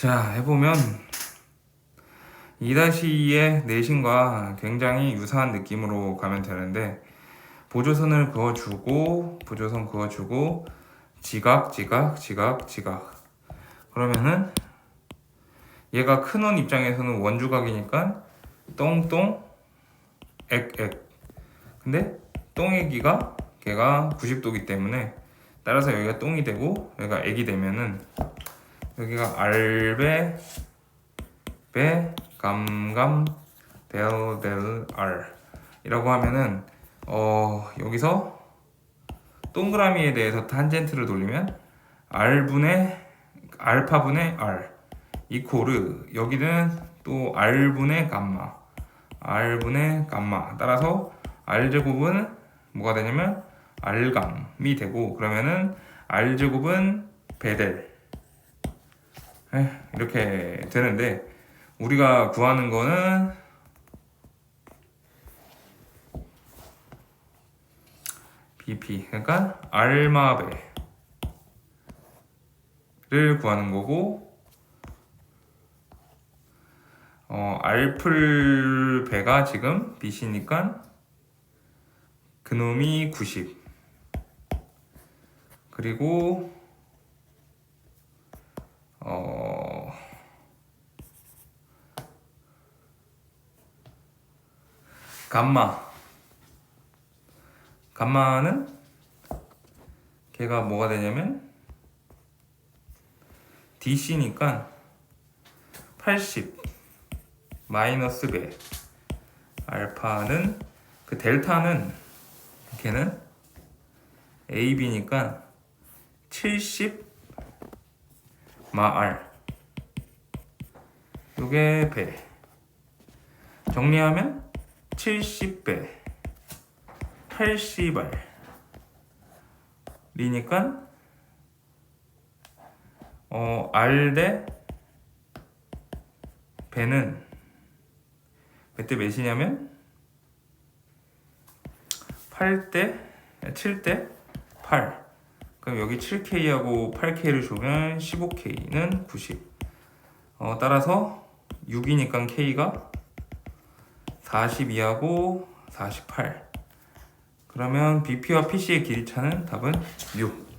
자, 해보면 2-2의 내신과 굉장히 유사한 느낌으로 가면 되는데 보조선을 그어주고 보조선 그어주고 지각, 지각, 지각, 지각. 그러면은 얘가 큰 원 입장에서는 원주각이니까 똥똥 액액. 근데 똥액이가 걔가 90도기 때문에 따라서 여기가 똥이 되고 여기가 액이 되면은 여기가 알베 베 감감 델델 알. 이라고 하면은 어 여기서 동그라미에 대해서 탄젠트를 돌리면 r분의 알파분의 r 이코르. 여기는 또 r분의 감마. r분의 감마. 따라서 r제곱은 뭐가 되냐면 r감이 되고 그러면은 r제곱은 베델. 에, 이렇게 되는데 우리가 구하는 거는 BP 그러니까 알마베를 구하는 거고 어 알플 배가 지금 BC니까 그놈이 90 그리고 감마. 감마는 걔가 뭐가 되냐면 DC니까 80 마이너스 배. 알파는 그 델타는 걔는 AB니까 70 마알. 요게 배. 정리하면 70배 80알. 리니까 어 R 대 배는 몇 대 몇이냐면 8대 7대 8 그럼 여기 7K하고 8K를 주면 15K는 90 어, 따라서 6이니까 K가 42하고 48 그러면 BP와 PC의 길이 차는 답은 6